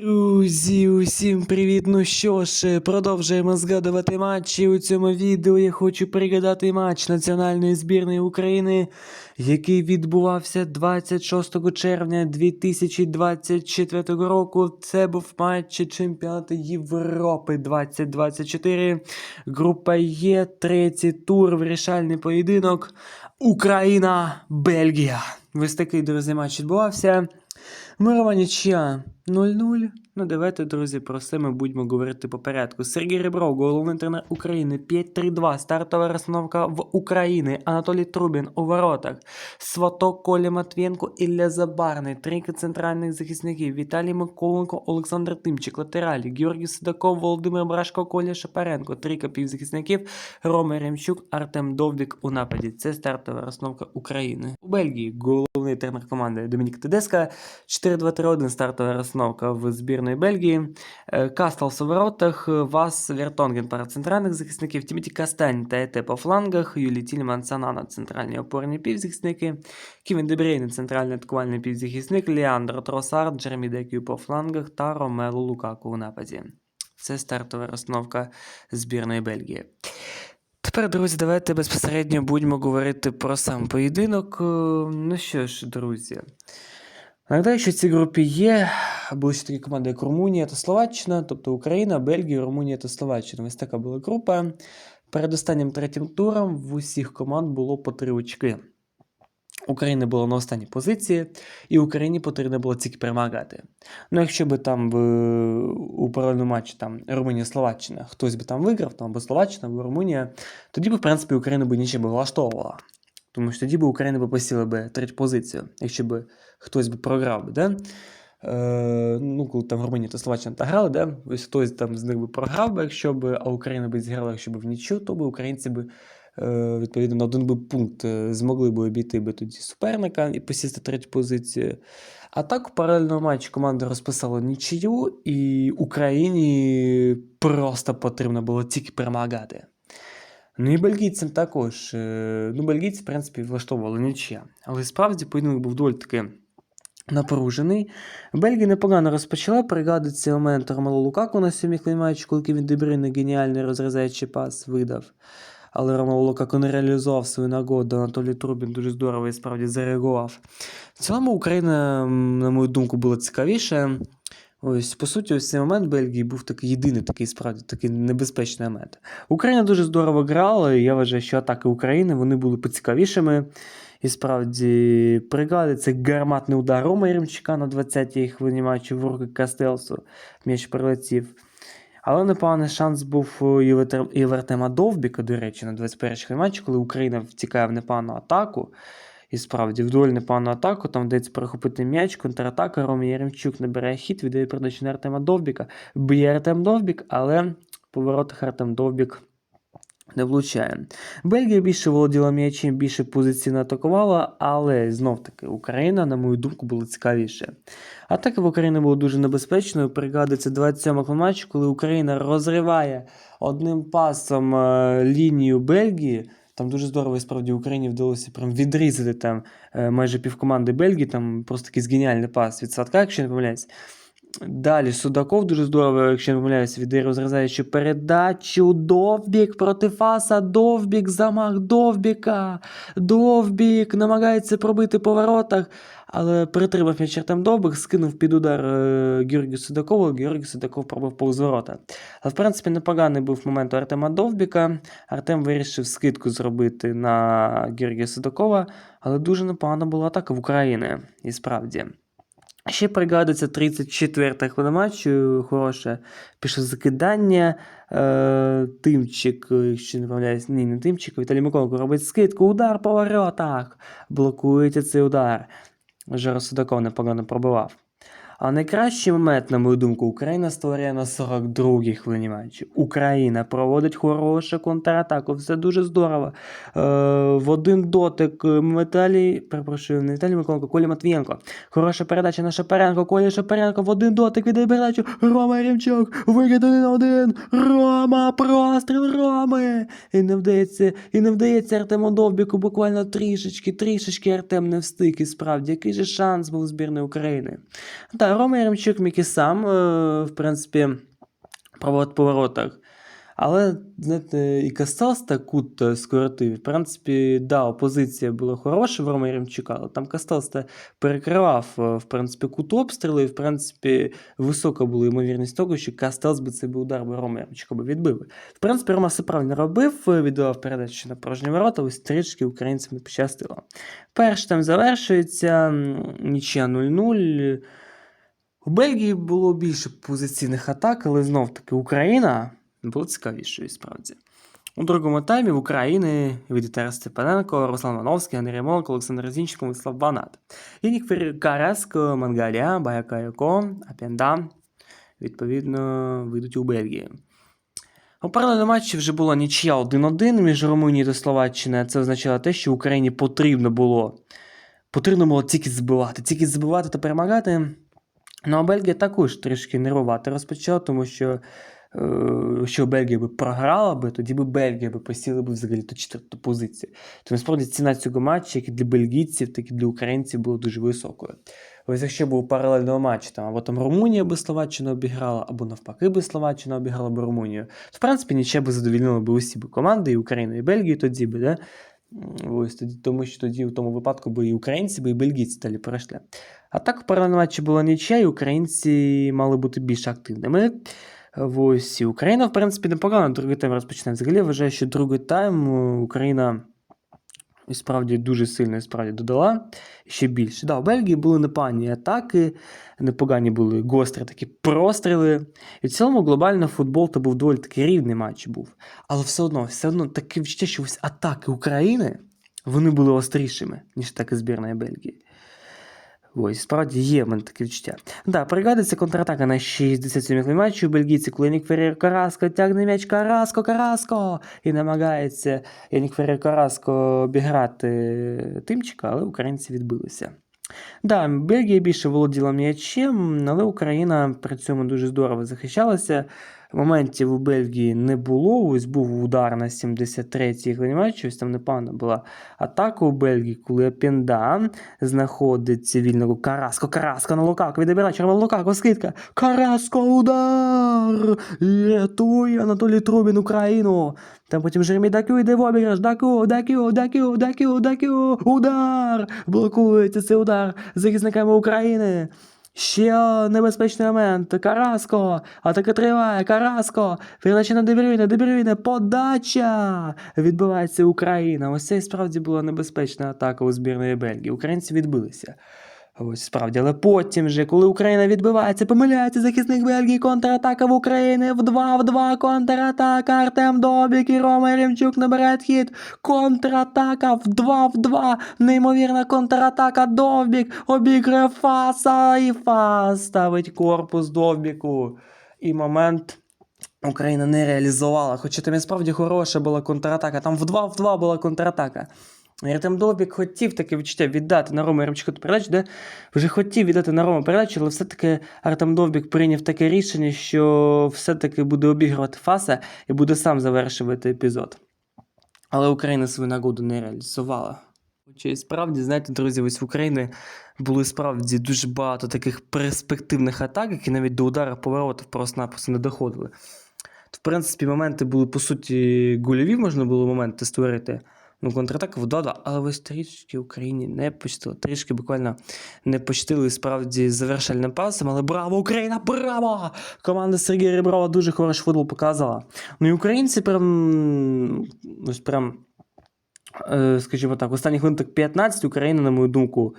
Друзі, усім привіт! Ну що ж, продовжуємо згадувати матчі. У цьому відео я хочу пригадати матч національної збірної України, який відбувався 26 червня 2024 року. Це був матч чемпіонату Європи 2024. Група Є, третій тур, вирішальний поєдинок. Україна, Бельгія. Ось такий, друзі, матч відбувався. Мирова нічия 0-0. Ну, давайте, друзі, про це ми будемо говорити по порядку. Сергій Ребров, головний тренер України, 5-3-2, стартова розстановка в Україні. Анатолій Трубін у воротах. Сваток Коля Матвієнко, Ілля Забарний, трійка центральних захисників, Віталій Миколенко, Олександр Тимчик, латералі, Георгій Сидаков, Володимир Брашко, Коля Шапаренко, трійка півзахисників, Рома Ремчук, Артем Довбік у нападі. Це стартова розстановка України. У Бельгії головний тренер команди Домінік Тедеска, 4-2-3-1 стартова розстановка в збірної Бельгії. Е, Кастелс у воротах, Вас Вертонген пара центральних захисників, Тімоті Кастань та Ете по флангах, Юлі Тільман Санана центральні опорні півзахисники, Ківін Дебрейн центральний атакувальний півзахисник, Леандро Тросард, Джеремі Декю по флангах та Ромелу Лукаку у нападі. Це стартова розстановка збірної Бельгії. Тепер, друзі, давайте безпосередньо будемо говорити про сам поєдинок. Е, Ну що ж, друзі. Нагадаю, що в цій групі є були ще такі команди, як Румунія та Словаччина, тобто Україна, Бельгія, Румунія та Словаччина. Ось така була група. Перед останнім третім туром в усіх команд було по три очки. Україна була на останній позиції, і Україні потрібно було тільки перемагати. Ну, якщо би там в, у паралельному матчі там Румунія-Словаччина хтось би там виграв, там або Словаччина, або Румунія, тоді б, в принципі, Україна би нічого би влаштовувала. Тому що тоді б Україна би посіла би третю позицію, якщо б хтось би програв би, да? Е, ну, коли там Румунія та Словаччина та грали, да? ось хтось там з них би програв би, якщо б, а Україна би зіграла, якщо б в нічого, то би українці би е, відповідно на один би пункт е, змогли б обійти би тоді суперника і посісти третю позицію. А так, у паралельному матчі команда розписала нічию, і Україні просто потрібно було тільки перемагати. Ну і бельгійцям також. е, Ну, бельгійці, в принципі, влаштовували нічия. Але справді поєдинок був доволі таки напружений. Бельгія непогано розпочала. Пригадується момент Ромело Лукаку на сьомій матчі, коли він Дебрина геніальний розрізаючий пас видав. Але Ромело Лукаку не реалізував свою нагоду. Анатолій Трубін дуже здорово і справді зареагував. В цілому Україна, на мою думку, була цікавіша. Ось, по суті, ось цей момент Бельгії був такий єдиний, такий справді такий небезпечний момент. Україна дуже здорово грала, і я вважаю, що атаки України вони були поцікавішими. І справді бригади це гарматний удар Рома Єремчука на 20-й хвилині матчу в руки Кастелсу. М'яч прилетів. Але непоганий шанс був Євертер- Євертема Довбіка, до речі, на 21-й хвилині матчу, коли Україна втікає в непогану атаку. І справді, вдоль непогану атаку, там вдається перехопити м'яч, контратака, Рома Яремчук набирає хід, віддає передачу на Артема Довбіка. Б'є Артем Довбік, але по воротах Артем Довбік не влучає. Бельгія більше володіла м'ячем, більше позиційно атакувала, але знов-таки Україна, на мою думку, була цікавіше. Атака в Україні була дуже небезпечною. Пригадується 27 матч, коли Україна розриває одним пасом е, лінію Бельгії. Там дуже здорово, і справді Україні вдалося прям відрізати там е, майже півкоманди Бельгії, там просто якийсь геніальний пас від Садка, якщо не помиляюсь. Далі Судаков дуже здорово, якщо не помиляюсь, віддає розрізаючи передачу. Довбік проти Фаса. Довбік, замах Довбіка. Довбік намагається пробити по воротах, але притримав м'яч Артем Довбик, скинув під удар е, Георгію Судакову. Георгій Судаков пробив повз ворота. Але в принципі непоганий був момент у Артема Довбіка. Артем вирішив скидку зробити на Георгія Судакова, але дуже непогана була атака в Україні. І справді. Ще пригадується 34-та хвилина матчу, хороше пішло закидання. Е, Тимчик, якщо не помиляюсь, ні, не Тимчик, Віталій Миколенко робить скидку, удар по воротах. Блокується цей удар. Вже Судаков непогано пробивав. А найкращий момент, на мою думку, Україна створює на 42-й хвилині матчу. Україна проводить хорошу контратаку, все дуже здорово. Е, в один дотик Металій, перепрошую, не Віталій Миколенко, Коля Матвієнко. Хороша передача на Шапаренко, Коля Шапаренко в один дотик віддає передачу. Рома Ремчук, вихід один на один. Рома, простріл Роми. І не вдається, і не вдається Артему Довбіку буквально трішечки, трішечки Артем не встиг. І справді, який же шанс був збірної України. Далі да, Рома Яремчук міг і сам, е, в принципі, пробувати по воротах. Але, знаєте, і Кастелс так кут е, скоротив. В принципі, да, опозиція була хороша в Рома Яремчука, але там Кастелс та перекривав, е, в принципі, кут обстрілу, і, в принципі, висока була ймовірність того, що Кастелс би цей удар би Рома Яремчука би відбив. В принципі, Рома все правильно робив, віддавав передачу на порожні ворота, ось трішки українцям не пощастило. Перший там завершується, нічия 0-0. У Бельгії було більше позиційних атак, але знов-таки Україна було цікавішою справді. У другому таймі в Україні Вітер Степаненко, Руслан Мановський, Андрій Молко, Олександр Зінченко, Владислав Банат. Янік Караско, Мангаля, Баякайко, Апенда, відповідно, вийдуть у Бельгії. У паралельному матчі вже була нічия 1-1 між Румунією та Словаччиною. Це означало те, що Україні потрібно було потрібно було тільки збивати, тільки збивати та перемагати. Ну а Бельгія також трішки нервувати розпочала, тому що е, якщо Бельгія би програла би, тоді би Бельгія би посіла би взагалі ту четверту позицію. Тому справді ціна цього матчу, як і для бельгійців, так і для українців, була дуже високою. Ось якщо був паралельний матч, там або там Румунія би Словаччину обіграла, або навпаки би Словаччина обіграла би Румунію, то в принципі нічого би задовільнило би усі би команди, і Україну, і Бельгію тоді би, да? Ось тоді, тому що тоді в тому випадку би і українці, би і бельгійці далі перейшли. А так в паралельному матчі була нічия, і українці мали бути більш активними. Ось і Україна, в принципі, непогано другий тайм розпочинає. Взагалі вважаю, що другий тайм е, Україна і справді дуже сильно і справді додала ще більше. Да, у Бельгії були непогані атаки, непогані були гострі такі простріли. І в цілому глобально футбол то був доволі такий рівний матч був. Але все одно, все одно таке відчуття, що ось атаки України вони були острішими, ніж атаки збірної Бельгії. Ось, справді є в мене таке відчуття. Да, пригадується контратака на 67-й матчі у бельгійці, коли Нік Феррер Караско тягне м'яч Караско, Караско! І намагається Янік Феррер Караско обіграти Тимчика, але українці відбилися. Да, Бельгія більше володіла м'ячем, але Україна при цьому дуже здорово захищалася. Моментів у Бельгії не було. Ось був удар на 73-й хвилині матчу. Ось там непогана була атака у Бельгії, коли Апенда знаходиться вільного Караско. Караско на Лукаку. Відбирає червоно Лукаку. Скидка. Караско удар! Рятує Анатолій Трубін Україну. Там потім Жеремі Дакю йде в обіграш. Дакю, Дакю, Дакю, Дакю, Дакю. Удар! Блокується цей удар захисниками України. Ще небезпечний момент. Караско. Атака триває. Караско. Передача на Дебрюйне. Дебрюйне. Подача. Відбувається Україна. Ось це і справді була небезпечна атака у збірної Бельгії. Українці відбилися. Ось справді, але потім вже, коли Україна відбивається, помиляється захисник Бельгії, контратака в Україні в 2 в 2 контратака. Артем Добік і Рома Ремчук набирають хід. Контратака в 2 в 2. Неймовірна контратака. Довбік обіграє Фаса і Фас ставить корпус Довбіку. І момент. Україна не реалізувала, хоча там і справді хороша була контратака. Там в 2 в 2 була контратака. Артем Довбік хотів таке відчуття віддати на Рому Ремчуку передачу, де вже хотів віддати на Рому передачу, але все-таки Артем Довбік прийняв таке рішення, що все-таки буде обігрувати Фаса і буде сам завершувати епізод. Але Україна свою нагоду не реалізувала. І справді, знаєте, друзі, ось в Україні було справді дуже багато таких перспективних атак, які навіть до ударів поворотів просто-напросто не доходили. В принципі, моменти були, по суті, гольові, можна було моменти створити. Ну, контратака в 2-2, але ось трішки Україні не почтили. Трішки буквально не почтили справді завершальним пасом. Але браво, Україна! Браво! Команда Сергія Реброва дуже хороший футбол показала. Ну і українці прям. Ось прям. е, Скажімо так, останніх хвилинах 15 Україна, на мою думку,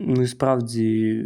ну і справді.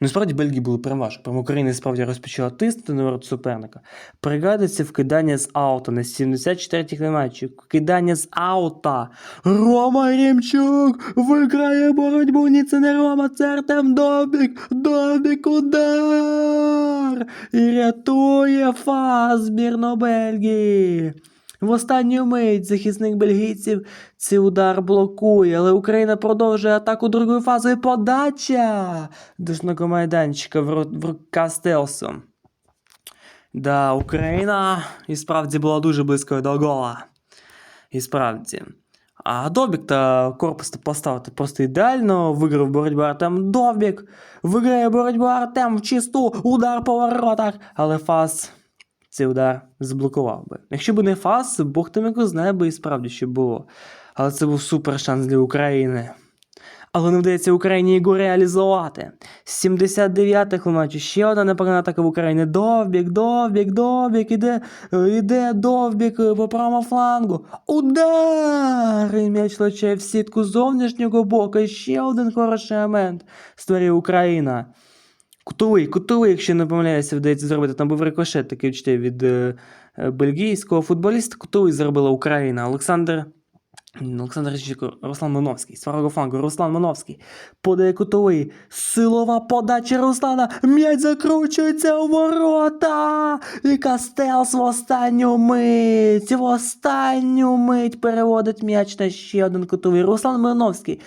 Ну, і справді Бельгії були переважні. Прямо Україна справді розпочала тиснути на ворот суперника. Пригадується вкидання з аута на 74-й матчі. Вкидання з аута. Рома Ремчук виграє боротьбу. Ні, це не Рома, це Артем Добік. Добік удар. І рятує фас збірну Бельгії. В останню мить захисник бельгійців цей удар блокує, але Україна продовжує атаку другою фазою. Подача дошного майданчика в, рука Стелсу. Да, Україна і справді була дуже близькою до гола. І справді. А Довбік та корпус поставити просто ідеально. Виграв боротьбу Артем Довбік. Виграє боротьбу Артем в чисту, удар по воротах. Але Фас цей удар заблокував би. Якщо б не Фас, Бог там його знає би і справді що було. Але це був супер шанс для України. Але не вдається Україні його реалізувати. 79-х у матчі ще одна непогана атака в Україні. Довбік, довбік, довбік, іде, іде довбік по правому флангу. Удар! І м'яч лече в сітку з зовнішнього боку. І ще один хороший момент створює Україна. Кутовий, кутовий, якщо не помиляюся, вдається зробити. Там був рикошет такий вчте від е, бельгійського футболіста. Кутовий зробила Україна. Олександр. Олександр Річко, Руслан Моновський, з правого флангу, Руслан Моновський, подає кутовий, силова подача Руслана, м'яч закручується у ворота, і Кастелс в останню мить, в останню мить переводить м'яч на ще один кутовий, Руслан Моновський,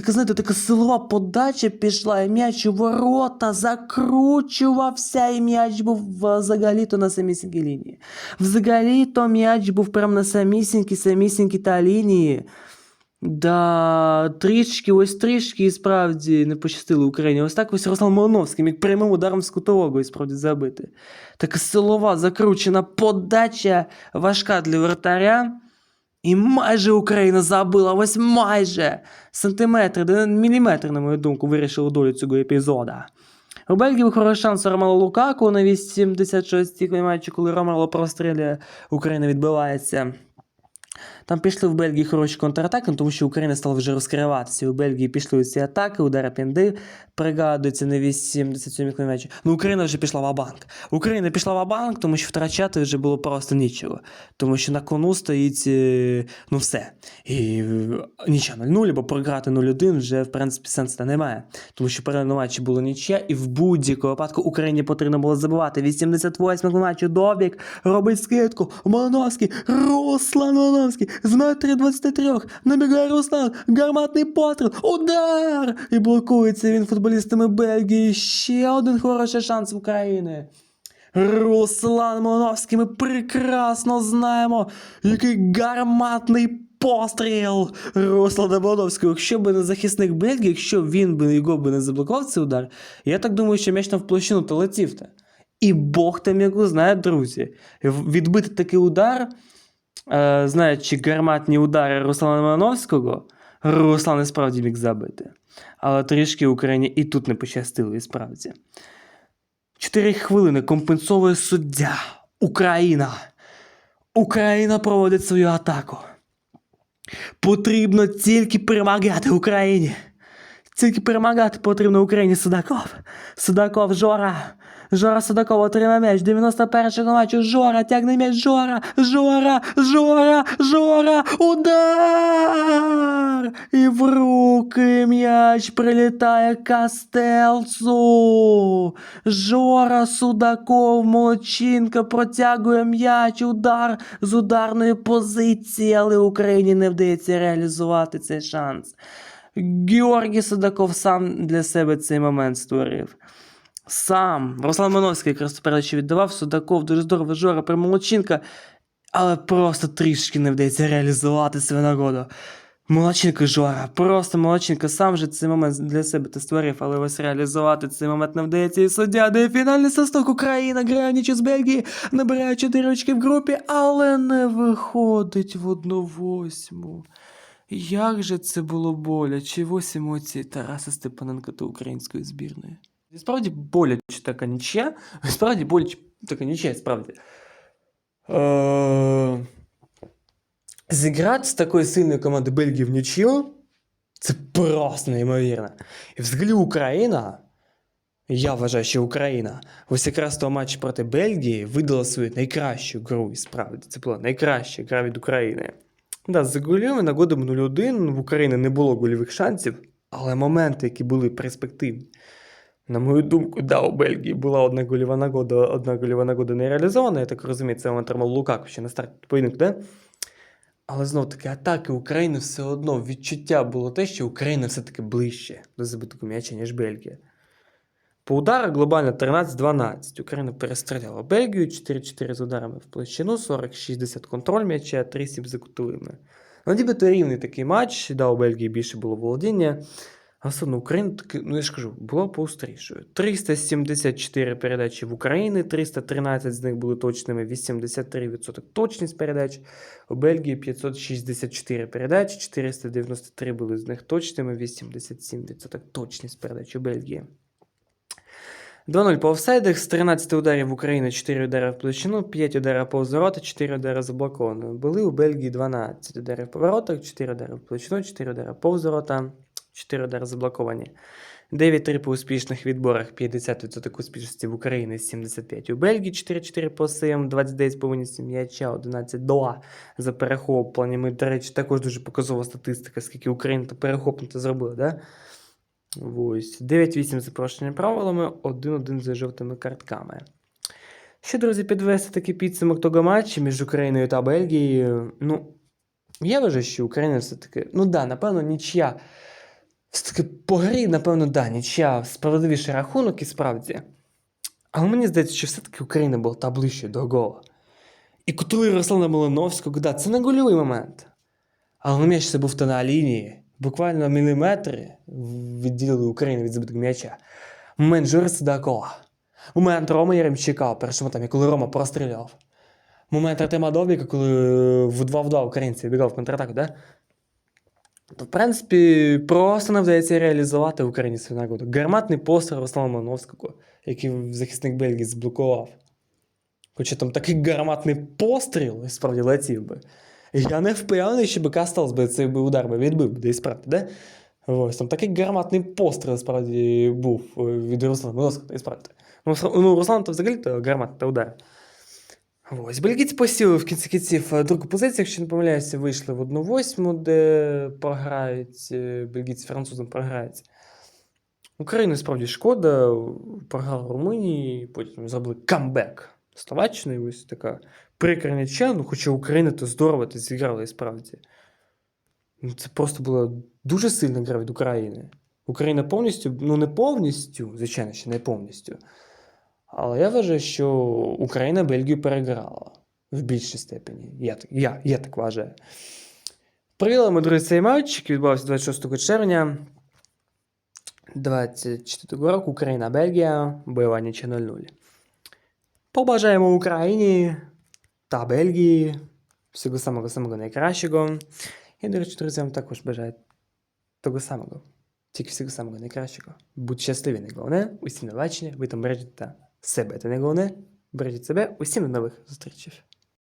така, знаєте, така силова подача пішла, і м'яч у ворота закручувався, і м'яч був взагалі-то на самісінькій лінії. Взагалі-то м'яч був прямо на самісінькій, самісінькій та лінії. Да, трішки, ось трішки і справді не пощастило Україні. Ось так ось Руслан Малиновський міг прямим ударом з кутового і справді забити. Така силова, закручена подача важка для вратаря. І майже Україна забила, ось майже сантиметр, де міліметр, на мою думку, вирішили долю цього епізода. У Бельгії хороший шанс Ромело Лукаку на 86-й матчі, коли Ромело прострілює, Україна відбивається. Там пішли в Бельгії хороші контратаки, тому що Україна стала вже розкриватися. У Бельгії пішли ці атаки, удари пінди, пригадується на 87-й. Ну, Україна вже пішла в банк Україна пішла в банк тому що втрачати вже було просто нічого. Тому що на кону стоїть е, ну все. І е, нічого 0-0, або програти 0-1 вже, в принципі, сенсу немає. Тому що перед матчі було нічия, і в будь-якому випадку Україні потрібно було забивати. 88-му матчі Добік робить скидку. Малиновський, Руслан Малиновський, з метрі 23, набігає Руслан, гарматний постріл, удар! І блокується він футболістами Бельгії. Ще один хороший шанс України. Руслан Малиновський, ми прекрасно знаємо, який гарматний постріл Руслана Малиновського. Якщо б не захисник Бельгії, якщо він би його би не заблокував цей удар, я так думаю, що м'яч там в площину то летів. І Бог там його знає, друзі. Відбити такий удар, знаючи гарматні удари Руслана Малиновського, Руслан і справді міг забити. Але трішки Україні і тут не пощастило, і справді. Чотири хвилини компенсовує суддя. Україна. Україна проводить свою атаку. Потрібно тільки перемагати Україні. Тільки перемагати потрібно Україні Судаков. Судаков Жора. Жора Судаков отримав м'яч. 91-го матчу. Жора тягне м'яч. Жора. Жора. Жора. Жора. Удар! І в руки м'яч прилітає Кастелцу. Жора Судаков, Молодчинка протягує м'яч. Удар з ударної позиції, але Україні не вдається реалізувати цей шанс. Георгій Судаков сам для себе цей момент створив. Сам. Руслан Мановський якраз передачу віддавав, Судаков дуже здорово, Жора, Примолодчинка, але просто трішки не вдається реалізувати свою нагоду. Молодчинка Жора, просто молодчинка, сам же цей момент для себе ти створив, але ось реалізувати цей момент не вдається. І суддя дає фінальний свисток Україна, грає ніч з Бельгії, набирає 4 очки в групі, але не виходить в одну восьму. Як же це було боляче, ось емоції Тараса Степаненка та української збірної. І Справді боляче така нічия, справді боляче така нічия, справді. Е... Зіграти з такої сильної команди Бельгії в нічию це просто неймовірно. І взагалі Україна, я вважаю, що Україна, ось якраз того матчу проти Бельгії видала свою найкращу гру, і справді. Це була найкраща гра від України. Да, за гольовими нагодами 0-1 в Україні не було гольових шансів, але моменти, які були перспективні. На мою думку, да, у Бельгії була одна гольова нагода, одна гольова нагода не реалізована. Я так розумію, це момент тримав Лукаку ще на старті поєдинку, да? Але знов таки атаки України все одно відчуття було те, що Україна все-таки ближче до забитого м'яча, ніж Бельгія. По ударах глобально 13-12. Україна перестріляла Бельгію 4-4 з ударами в площину, 40-60 контроль м'яча, 3-7 за кутовими. Ну, нібито рівний такий матч, да, у Бельгії більше було володіння. Одно Україна таки, ну я ж кажу, була поустрішою. 374 передачі в Україні, 313 з них були точними, 83% точність передач. У Бельгії 564 передачі, 493 були з них точними, 87% точність передач у Бельгії. 2-0 по офсайдах, з 13 ударів в Україні 4 удари в площину, 5 ударів по ворота, 4 удари заблоковано. Були у Бельгії 12 ударів по воротах, 4 удари в площину, 4 удари по ворота, 4 удари заблоковані. 9-3 по успішних відборах, 50% успішності в Україні, 75 у Бельгії, 4-4 по СМ, 29 по м'яча, 11-2 за перехопленнями. До речі, також дуже показова статистика, скільки Україна та перехоплення зробила, да? Ось. 9-8 за порушення правилами, 1-1 за жовтими картками. Ще, друзі, підвести такий підсумок того матчу між Україною та Бельгією. Ну, я вважаю, що Україна все-таки. Ну да, напевно, нічия. Все-таки по грі, напевно, да, нічия справедливіший рахунок і справді. Але мені здається, що все-таки Україна була та ближче до гола. І коли Руслана Малиновського, да, це не гольовий момент. Але м'яч це був то на лінії. Буквально міліметри відділили Україну від збитого м'яча. Момент Жорса до. Момент Рома Яремчука в першому таймі, коли Рома простріляв. Момент Артема Довбіка, коли в 2 в 2 українці бігав в контратаку, да? То, в принципі, просто не вдається реалізувати в Україні свою нагоду. Гарматний постріл Руслана Мановського, який захисник Бельгії зблокував. Хоча там такий гарматний постріл, справді летів би. Я не впевнений, щоб Кастелс би цей удар би відбив, де і справді, де? Ось там такий гарматний постріл справді був е, від Руслана Мановського, і справді. Ну, ну Руслан то взагалі то гарматний удар. Ось, бельгійці посіли в кінці кінців е, другу позицію, якщо не помиляюся, вийшли в 1-8, де програють е, бельгійці французам програють. Україні справді шкода, програла Румунії, потім зробили камбек Словаччини, ось така прикра нічия, ну хоча Україна то здорово то зіграла і справді. Ну, Це просто була дуже сильна гра від України. Україна повністю, ну не повністю, звичайно, ще не повністю. Але я вважаю, що Україна Бельгію переграла в більшій степені. Я, я, я так вважаю. Привели ми, друзі, цей матч, який відбувався 26 червня 24 року. Україна-Бельгія, бойова нічия 0-0. Побажаємо Україні та Бельгії всього самого самого найкращого. І, до речі, друзі, вам також бажаю того самого. Тільки всього самого найкращого. Будь щасливі, не головне. Усім на бачення, ви там бережете себе. Та не головне. Бережіть себе. Усім до нових зустрічей.